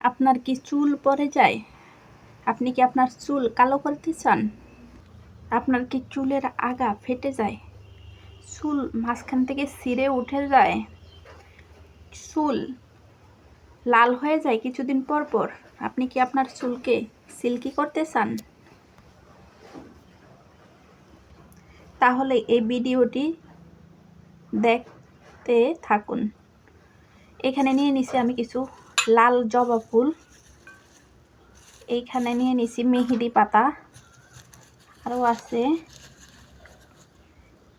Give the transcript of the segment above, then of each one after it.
আপনার কি চুল পড়ে যায়? আপনি কি আপনার চুল কালো করতে চান? আপনার কি চুলের আগা ফেটে যায়? চুল মাঝখান থেকে ছিঁড়ে উঠে যায়? চুল লাল হয়ে যায় কিছুদিন পর পর। আপনি কি আপনার চুলকে সিল্কি করতে চান? তাহলে এই ভিডিওটি দেখতে থাকুন। এখানে নিয়ে নিছি আমি কিছু লাল জবা ফুল। এইখানে নিয়ে নিছি মেহেদি পাতা। আরও আছে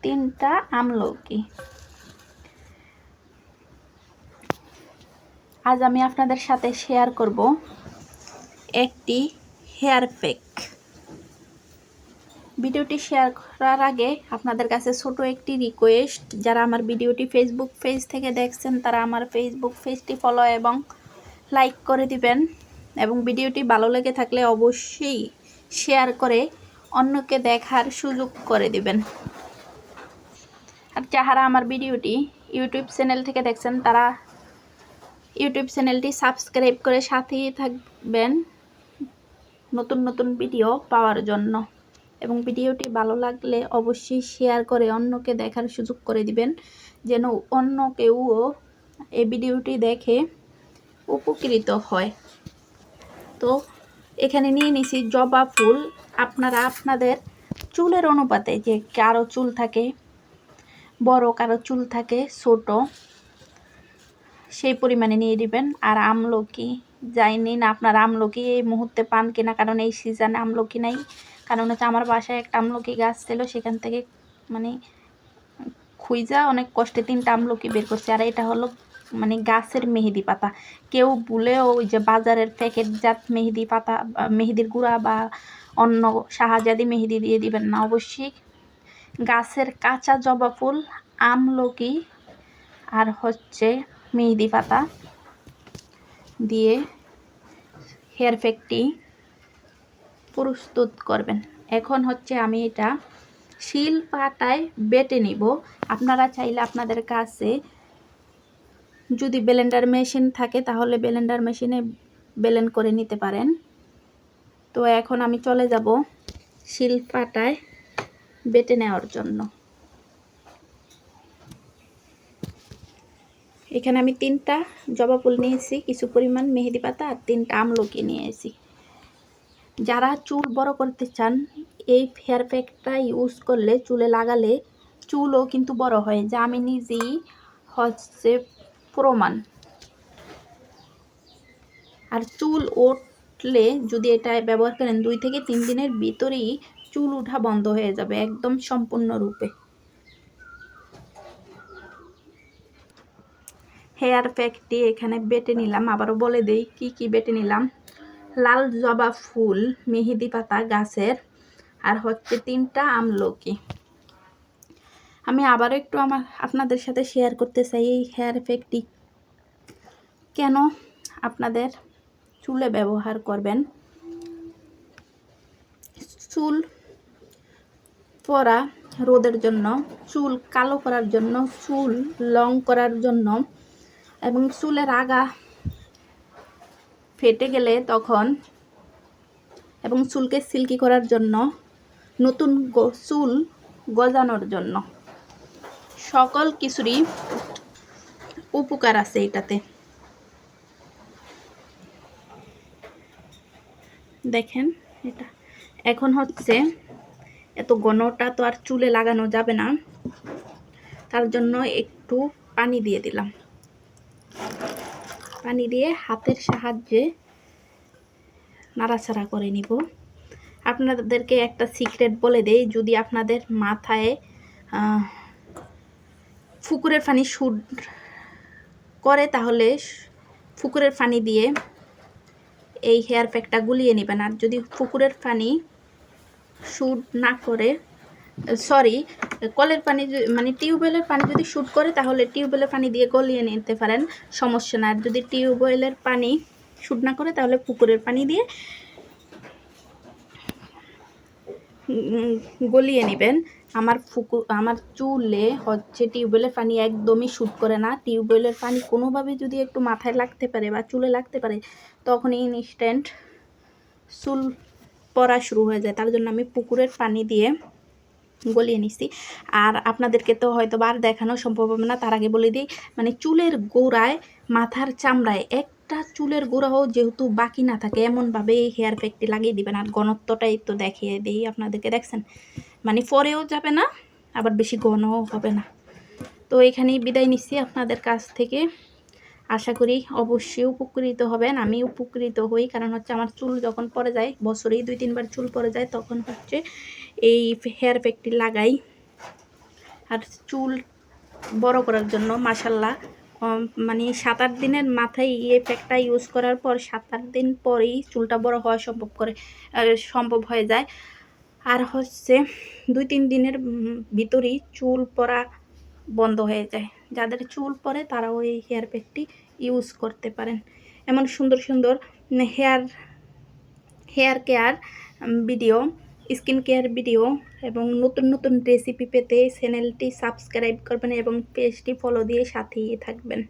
তিনটা আমলকি। আজ আমি আপনাদের সাথে শেয়ার করব একটি হেয়ার প্যাক ভিডিওটি শেয়ার করার আগে আপনাদের কাছে ছোট একটি রিকোয়েস্ট যারা আমার ভিডিওটি ফেসবুক পেজ থেকে দেখছেন, তারা আমার ফেসবুক পেজটি ফলো এবং লাইক করে দিবেন এবং ভিডিওটি ভালো লেগে থাকলে অবশ্যই শেয়ার করে অন্যকে দেখার সুযোগ করে দিবেন। আর যাহারা আমার ভিডিওটি ইউটিউব চ্যানেল থেকে দেখছেন, তারা ইউটিউব চ্যানেলটি সাবস্ক্রাইব করে সাথেই থাকবেন নতুন নতুন ভিডিও পাওয়ার জন্য। এবং ভিডিওটি ভালো লাগলে অবশ্যই শেয়ার করে অন্যকে দেখার সুযোগ করে দিবেন, যেন অন্য কেউও এই ভিডিওটি দেখে উপকৃত হয়। তো এখানে নিয়ে নিছি জবা ফুল। আপনারা আপনাদের চুলের অনুপাতে যে কারও চুল থাকে, বড় কারও চুল থাকে, ছোট, সেই পরিমাণে নিয়ে দিবেন। আর আমলকি, যাই নিন আপনার আমলকি, এই মুহূর্তে পান কিনা, কারণ এই সিজনে আমলকি নাই। কারণ হচ্ছে আমার বাসায় একটা আমলকি গাছ ছিল, সেখান থেকে মানে খুঁজা অনেক কষ্টে তিনটা আমলকি বের করছে। আর এটা হলো মানে গাছের মেহেদি পাতা। কেউ ভুলেও ওই যে বাজারের প্যাকেটজাত মেহেদি পাতা মেহেদির গুঁড়া বা অন্য শাহজাদি মেহেদি দিয়ে দিবেন না অবশ্যই। গাছের কাঁচা জবা ফুল আমলকি আর হচ্ছে মেহেদি পাতা দিয়ে হেয়ার প্যাকটি প্রস্তুত করবেন। এখন হচ্ছে আমি এটা শিল পাটায় বেটে নিব। আপনারা চাইলে আপনাদের কাছে যদি ব্লেন্ডার মেশিন থাকে, তাহলে ব্লেন্ডার মেশিনে ব্লেন্ড করে নিতে পারেন। তো এখন আমি চলে যাব শিল পাটায় বেটে নেওয়ার জন্য। এখানে আমি তিনটা জবা ফুল নিয়েছি, কিছু পরিমাণ মেহেদি পাতা আর তিনটা আমলকি নিয়েছি। যারা চুল বড় করতে চান, এই হেয়ার প্যাকটা ইউজ করলে চুলে লাগালে চুলও কিন্তু বড় হয়। যা আমি নিজেই হচ্ছে প্রমাণ। আর চুল উঠলে যদি এটা ব্যবহার করেন দুই থেকে তিন দিনের ভিতরেই চুল উঠা বন্ধ হয়ে যাবে একদম সম্পূর্ণরূপে। হেয়ার প্যাকটি এখানে বেটে নিলাম। আবারও বলে দেই, কি কি বেটে নিলাম? লাল জবা ফুল, মেহেদি পাতা, গাছের, আর হচ্ছে তিনটা আমলকি। আমি আবারও একটু আমার আপনাদের সাথে শেয়ার করতে চাই এই হেয়ার প্যাকটি কেন আপনাদের চুলে ব্যবহার করবেন? চুল পরা রোদের জন্য, চুল কালো করার জন্য, চুল লং করার জন্য এবং চুলের আগা ফেটে গেলে তখন এবং চুলকে সিল্কি করার জন্য নতুন চুল গজানোর জন্য। সকল কিছুরই উপকার আছে এটাতে। দেখেন এটা। এখন হচ্ছে এত ঘনটা তো আর চুলে লাগানো যাবে না। তার জন্য একটু পানি দিয়ে দিলাম। পানি দিয়ে হাতের সাহায্যে নাড়াচাড়া করে নিব। আপনাদেরকে একটা সিক্রেট বলে দেই, যদি আপনাদের মাথায় ফুকুরের পানি শুট করে, তাহলে ফুকুরের পানি দিয়ে এই হেয়ার প্যাকটা গুলিয়ে নেবেন। আর যদি পুকুরের পানি শ্যুট না করে, সরি, কলের পানি মানে টিউবওয়েলের পানি যদি শ্যুট করে, তাহলে টিউবওয়েলের পানি দিয়ে গলিয়ে নিতে পারেন, সমস্যা না আর যদি টিউবওয়েলের পানি শ্যুট না করে, তাহলে পুকুরের পানি দিয়ে গলিয়ে নেবেন। আমার ফুকু, আমার চুলে হচ্ছে টিউবওয়েলের পানি একদমই শ্যুট করে না। টিউবওয়েলের পানি কোনোভাবে যদি একটু মাথায় লাগতে পারে বা চুলে লাগতে পারে, তখন ইনস্ট্যান্ট চুল পড়া শুরু হয়ে যায়। তার জন্য আমি পুকুরের পানি দিয়ে গলিয়ে নিচ্ছি আর আপনাদেরকে তো হয়তো বার দেখানো সম্ভব হবে না, তার আগে বলে দিই মানে চুলের গোড়ায়, মাথার চামড়ায় একটা চুলের গোড়াও যেহেতু বাকি না থাকে, এমনভাবে এই হেয়ার প্যাকটি লাগিয়ে দিবেন। আর ঘনত্বটাই তো দেখিয়ে দিই আপনাদেরকে, দেখছেন? মানে পরেও যাবে না, আবার বেশি ঘনও হবে না। তো এখানেই বিদায় নিচ্ছি আপনাদের কাছ থেকে। আশা করি অবশ্যই উপকৃত হবেন, আমি উপকৃত হই, কারণ হচ্ছে আমার চুল যখন পড়ে যায়, বছরেই দুই তিনবার চুল পড়ে যায়, তখন হচ্ছে এই হেয়ার প্যাকটি লাগাই। আর চুল বড় করার জন্য মাসাল্লাহ মানে সাত আট দিনের মাথায় এই প্যাকটা ইউজ করার পর সাত আট দিন পরেই চুলটা বড় হওয়া সম্ভব করে সম্ভব হয়ে যায়। আর হচ্ছে দুই, তিন দিনের ভিতরেই চুল পরা বন্ধ হয়ে যায়। যাদের চুল পড়ে তারাও এই হেয়ার প্যাকটি ইউজ করতে পারেন। এমন সুন্দর সুন্দর hair hair care video skin care video এবং নতুন নতুন রেসিপি পেতে চ্যানেলটি সাবস্ক্রাইব করবেন এবং পেজটি ফলো দিয়ে সাথেই থাকবেন।